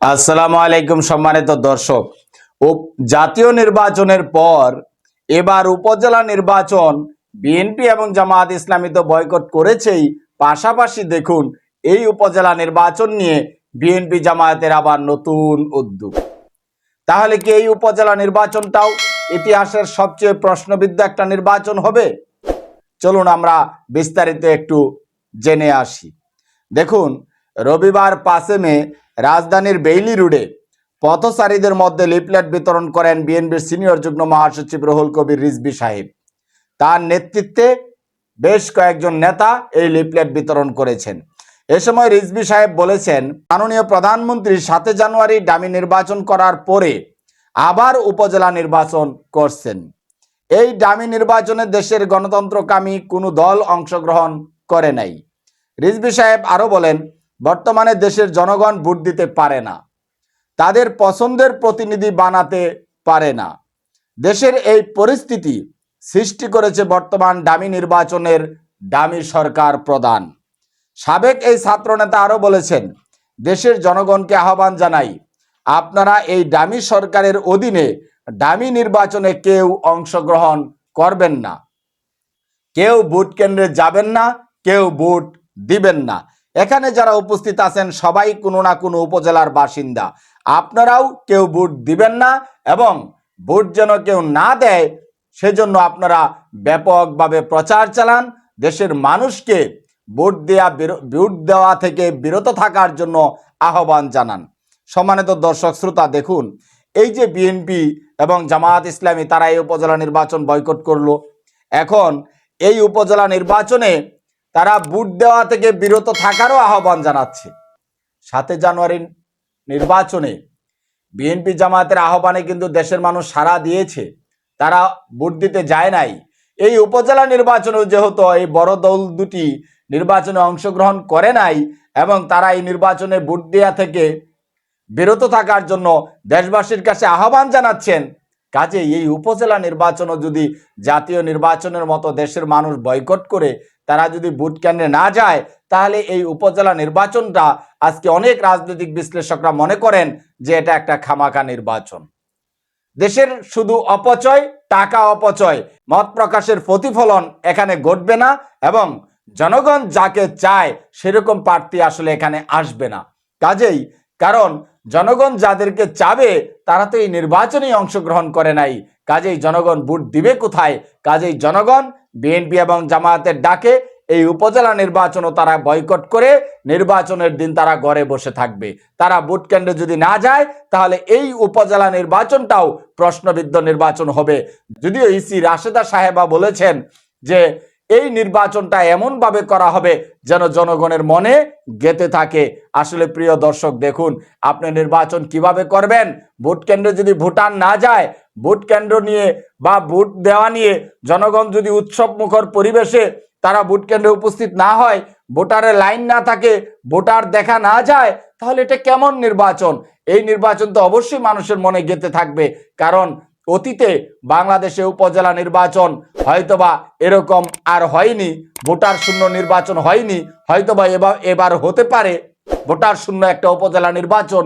আসসালামু আলাইকুম সম্মানিত দর্শক। জাতীয় নির্বাচনের পর এবার উপজেলা নির্বাচন, বিএনপি এবং জামায়াত ইসলামী তো বয়কট করেছেই। পাশাপাশি দেখুন, এই উপজেলা নির্বাচন নিয়ে বিএনপি জামায়াতের আবার নতুন উদ্যোগ। তাহলে কি এই উপজেলা নির্বাচনটাও ইতিহাসের সবচেয়ে প্রশ্নবিদ্ধ একটা নির্বাচন হবে? চলুন আমরা বিস্তারিত একটু জেনে আসি। দেখুন, রবিবার পাঁচে মে রাজধানীর বেইলি রোডে পথচারীদের মধ্যে লিফলেট বিতরণ করেন বিএনপির সিনিয়র যুগ্ম মহাসচিব রহুল কবির রিজবি সাহেব। তার নেতৃত্বে বেশ কয়েকজন নেতা এই লিফলেট বিতরণ করেছেন। এ সময় রিজবি সাহেব বলেছেন, মাননীয় প্রধানমন্ত্রী সাতে জানুয়ারি ডামি নির্বাচন করার পরে আবার উপজেলা নির্বাচন করছেন। এই ডামি নির্বাচনে দেশের গণতন্ত্রকামী কোনো দল অংশগ্রহণ করে নাই। রিজবি সাহেব আরও বলেন বর্তমানে দেশের জনগণ ভোট দিতে পারে না। তাদের পছন্দের প্রতিনিধি বানাতে পারে না। দেশের এই পরিস্থিতি সৃষ্টি করেছে বর্তমান ডামি নির্বাচনের ডামি সরকার প্রদান সাবেক এই ছাত্রনেতা আরও বলেছেন, দেশের জনগণকে আহ্বান জানাই, আপনারা এই ডামি সরকারের অধীনে ডামি নির্বাচনে কেউ অংশগ্রহণ করবেন না। কেউ ভোট কেন্দ্রে যাবেন না, কেউ ভোট দিবেন না। এখানে যারা উপস্থিত আছেন, সবাই কোনো না কোনো উপজেলার বাসিন্দা। আপনারাও কেউ ভোট দিবেন না এবং ভোট যেন কেউ না দেয়, সেজন্য আপনারা ব্যাপকভাবে প্রচার চালান। দেশের মানুষকে ভোট দেওয়া ভোট দেওয়া থেকে বিরত থাকার জন্য আহ্বান জানান। সম্মানিত দর্শক, শ্রোতা, দেখুন, এই যে বিএনপি এবং জামায়াত ইসলামী, তারা এই উপজেলা নির্বাচন বয়কট করল। এখন এই উপজেলা নির্বাচনে তারা ভোট দেওয়া থেকে বিরত থাকারও আহ্বান জানাচ্ছে। সাতে জানুয়ারি নির্বাচনে বিএনপি জামায়াতের আহ্বানে কিন্তু দেশের মানুষ সাড়া দিয়েছে। তারা ভোট দিতে যায় নাই। এই উপজেলা নির্বাচনেও যেহেতু এই বড় দল দুটি নির্বাচনে অংশগ্রহণ করে নাই এবং তারা এই নির্বাচনে ভোট দেওয়া থেকে বিরত থাকার জন্য দেশবাসীর কাছে আহ্বান জানাচ্ছেন কাজে এই উপজেলা নির্বাচনও যদি জাতীয় নির্বাচনের মতো দেশের মানুষ বয়কট করে তারা যদি ভোট কেন্দ্রে না যায়, তাহলে এই উপজেলা নির্বাচনটা আজকে অনেক রাজনৈতিক বিশ্লেষকরা মনে করেন যে এটা একটা খামাকা নির্বাচন। দেশের শুধু অপচয়, টাকা অপচয়, মত প্রকাশের প্রতিফলন এখানে ঘটবে না এবং জনগণ যাকে চায় সেরকম প্রার্থী আসলে এখানে আসবে না। কাজেই কারণ জনগণ যাদেরকে চাবে, তারা তো এই নির্বাচনেই অংশগ্রহণ করে নাই। কাজেই জনগণ ভোট দিবে কোথায়? কাজেই জনগণ বিএনপি এবং জামায়াতের ডাকে এই উপজেলা নির্বাচনও তারা বয়কট করে নির্বাচনের দিন তারা ঘরে বসে থাকবে। তারা ভোট কেন্দ্রে যদি না যায়, তাহলে এই উপজেলা নির্বাচনটাও প্রশ্নবিদ্ধ নির্বাচন হবে। যদিও ইসি রাশেদা সাহেবা বলেছেন যে এই নির্বাচনটা এমনভাবে করা হবে যেন জনগণের মনে গেতে থাকে। আসলে প্রিয় দর্শক, দেখুন, আপনি নির্বাচন কীভাবে করবেন? ভোট কেন্দ্রে যদি ভোটার না যায়, ভোট কেন্দ্র নিয়ে বা ভোট দেওয়া নিয়ে জনগণ যদি উৎসব মুখর পরিবেশে তারা ভোট কেন্দ্রে উপস্থিত না হয়, ভোটারের লাইন না থাকে, ভোটার দেখা না যায়, তাহলে এটা কেমন নির্বাচন? এই নির্বাচন তো অবশ্যই মানুষের মনে গেতে থাকবে। কারণ অতীতে বাংলাদেশে উপজেলা নির্বাচন হয়তোবা এরকম আর হয়নি, ভোটার শূন্য নির্বাচন হয়নি, হয়তোবা এবার এবার হতে পারে, ভোটার শূন্য একটা উপজেলা নির্বাচন।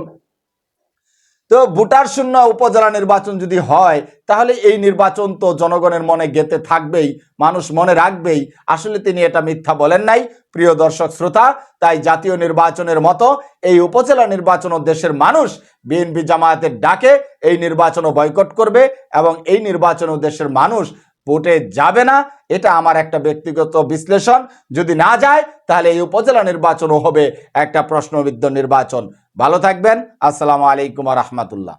তো ভোটার শূন্য উপজেলা নির্বাচন যদি হয়, তাহলে এই নির্বাচন তো জনগণের মনে গেতে থাকবেই, মানুষ মনে রাখবেই। আসলে তিনি এটা মিথ্যা বলেন নাই, প্রিয় দর্শক শ্রোতা, তাই জাতীয় নির্বাচনের মতো এই উপজেলা নির্বাচনও দেশের মানুষ বিএনপি জামায়াতের ডাকে, এই নির্বাচনও বয়কট করবে এবং এই নির্বাচনও দেশের মানুষ ভোটে যাবে না, এটা আমার একটা ব্যক্তিগত বিশ্লেষণ। যদি না যায়, তাহলে এই উপজেলা নির্বাচনও হবে একটা প্রশ্নবিদ্ধ নির্বাচন। ভালো থাকবেন, আসসালামু আলাইকুম রহমতুল্লাহ।